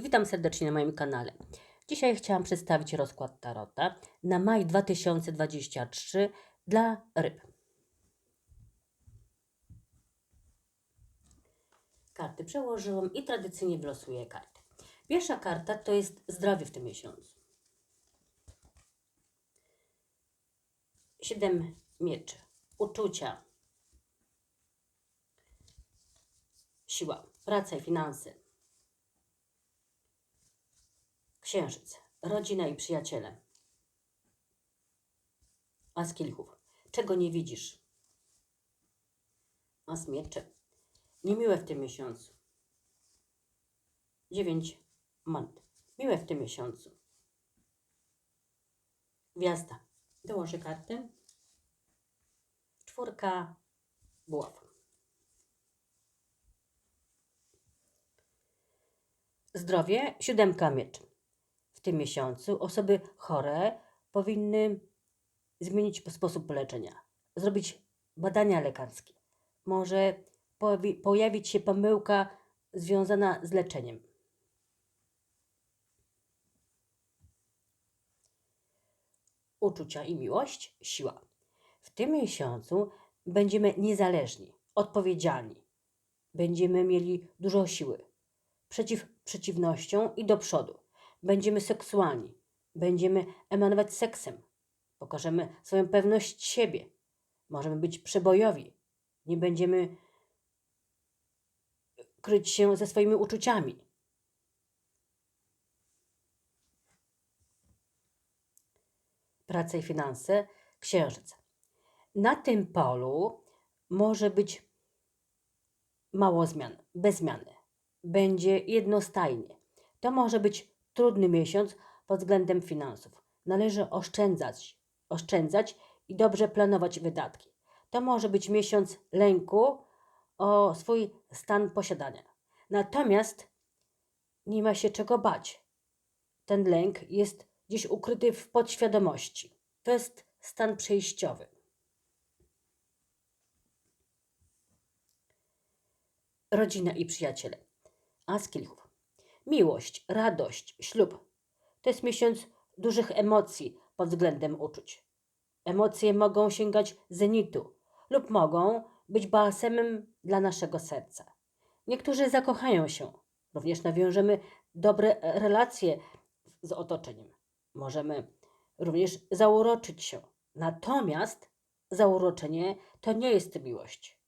Witam serdecznie na moim kanale. Dzisiaj chciałam przedstawić rozkład Tarota na maj 2023 dla ryb. Karty przełożyłam i tradycyjnie wylosuję karty. Pierwsza karta to jest zdrowie w tym miesiącu. Siedem mieczy, uczucia, siła, praca i finanse. Księżyc, rodzina i przyjaciele. As kielichów, czego nie widzisz? As mieczy, niemiłe w tym miesiącu. Dziewięć mant, miłe w tym miesiącu. Gwiazda, dołożę kartę. Czwórka buław. Zdrowie, siódemka mieczy. W tym miesiącu osoby chore powinny zmienić sposób leczenia, zrobić badania lekarskie. Może pojawi- pojawić się pomyłka związana z leczeniem. Uczucia i miłość, siła. W tym miesiącu będziemy niezależni, odpowiedzialni. Będziemy mieli dużo siły przeciw przeciwnościom i do przodu. Będziemy seksualni, będziemy emanować seksem, pokażemy swoją pewność siebie, możemy być przebojowi, nie będziemy kryć się ze swoimi uczuciami. Praca i finanse, księżyc. Na tym polu może być mało zmian, bez zmiany. Będzie jednostajnie. To może być trudny miesiąc pod względem finansów. Należy oszczędzać, oszczędzać i dobrze planować wydatki. To może być miesiąc lęku o swój stan posiadania. Natomiast nie ma się czego bać. Ten lęk jest gdzieś ukryty w podświadomości. To jest stan przejściowy. Rodzina i przyjaciele. As kielichów. Miłość, radość, ślub. To jest miesiąc dużych emocji pod względem uczuć. Emocje mogą sięgać zenitu lub mogą być balsemem dla naszego serca. Niektórzy zakochają się. Również nawiążemy dobre relacje z otoczeniem. Możemy również zauroczyć się. Natomiast zauroczenie to nie jest miłość.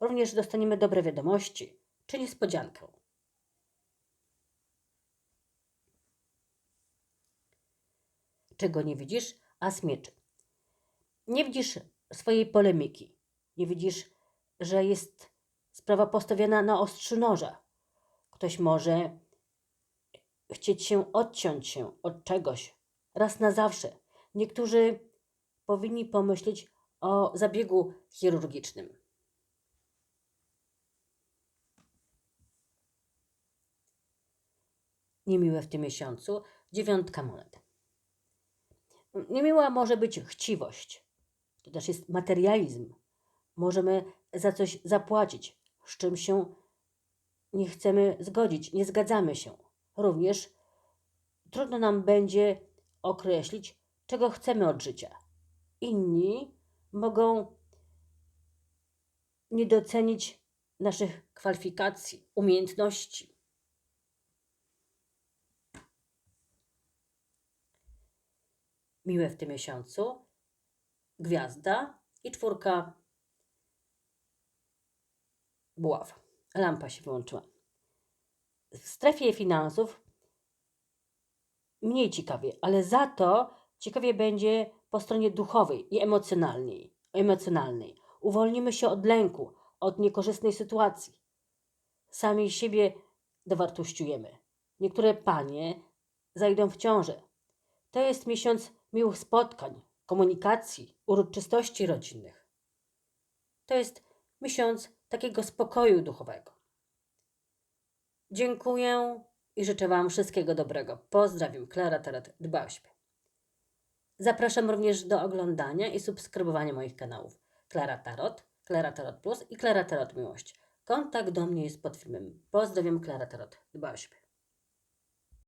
Również dostaniemy dobre wiadomości czy niespodziankę. Czego nie widzisz, a smieczy. Nie widzisz swojej polemiki. Nie widzisz, że jest sprawa postawiona na ostrzu noża. Ktoś może chcieć się odciąć się od czegoś raz na zawsze. Niektórzy powinni pomyśleć o zabiegu chirurgicznym. Niemiłe w tym miesiącu dziewiątka monet. Niemiła może być chciwość. To też jest materializm. Możemy za coś zapłacić, z czym się nie chcemy zgodzić, nie zgadzamy się. Również trudno nam będzie określić, czego chcemy od życia. Inni mogą nie docenić naszych kwalifikacji, umiejętności. Miłe w tym miesiącu, gwiazda i czwórka buław. Lampa się wyłączyła. W strefie finansów mniej ciekawie, ale za to ciekawie będzie po stronie duchowej i emocjonalnej. emocjonalnej. Uwolnimy się od lęku, od niekorzystnej sytuacji. Sami siebie dowartościujemy. Niektóre panie zajdą w ciążę. To jest miesiąc miłych spotkań, komunikacji, uroczystości rodzinnych. To jest miesiąc takiego spokoju duchowego. Dziękuję i życzę Wam wszystkiego dobrego. Pozdrawiam, Klara Tarot, dba o siebie. Zapraszam również do oglądania i subskrybowania moich kanałów Klara Tarot, Klara Tarot Plus i Klara Tarot Miłość. Kontakt do mnie jest pod filmem. Pozdrawiam, Klara Tarot, dba o siebie.